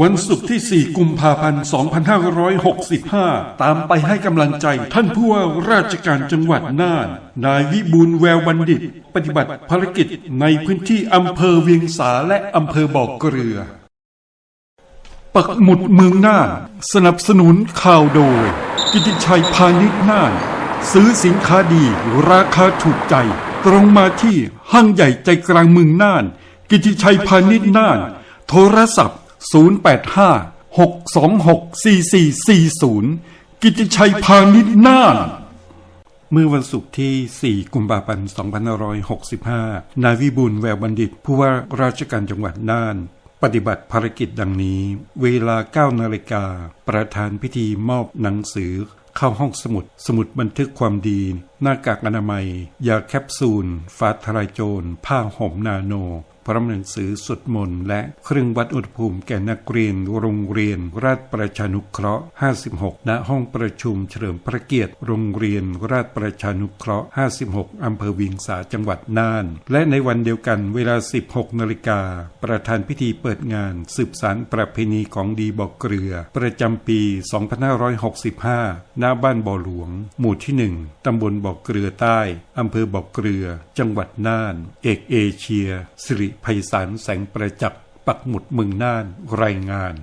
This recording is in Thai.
วันศุกร์ที่ 4 กุมภาพันธ์ 2565 ตามไปให้กำลังใจท่านผู้ว่าราชการจังหวัดน่าน นายวิบูลแววบัณฑิต ปฏิบัติภารกิจในพื้นที่อำเภอเวียงสาและอำเภอบ่อเกลือ ปักหมุดเมืองน่าน สนับสนุนข่าวโดย กิติชัยพาณิชย์น่าน ซื้อสินค้าดีราคาถูกใจ ตรงมาที่ห้างใหญ่ใจกลางเมืองน่าน กิติชัยพาณิชย์น่าน โทรศัพท์ 085 626 4440 กิติชัยพาณิชย์น่านเมื่อวันศุกร์ที่ 4 กุมภาพันธ์ 2565 นายวิบูลแววบัณฑิต ผู้ว่าราชการจังหวัดน่าน ปฏิบัติภารกิจดังนี้ เวลา 9 นาฬิกา ประธานพิธีมอบหนังสือ เข้าห้องสมุด สมุดบันทึกความดี หน้ากากอนามัย ยาแคปซูล ฟ้าทลายโจร ผ้าห่มนาโน พร้อมหนังสือสวดมนต์และเครื่องวัดอุณหภูมิแก่นักเรียนโรงเรียน ราชประชานุเคราะห์ 56 ณ ห้องประชุมเฉลิมพระเกียรติ โรงเรียน ราชประชานุเคราะห์ 56 อำเภอเวียงสาจังหวัดน่าน และในวันเดียวกันเวลา 16 นาฬิกา ประธานพิธีเปิดงาน สืบสารประเพณีของดีบอกเกลือ ประจำปี 2565 หน้าบ้านบ่อหลวง หมู่ที่ 1 ตำบลบ่อเกลือใต้ อำเภอบ่อเกลือ จังหวัดน่าน เอกเอเชียสิริไพศาลแสงประจักษ์ปักหมุดเมืองน่านรายงาน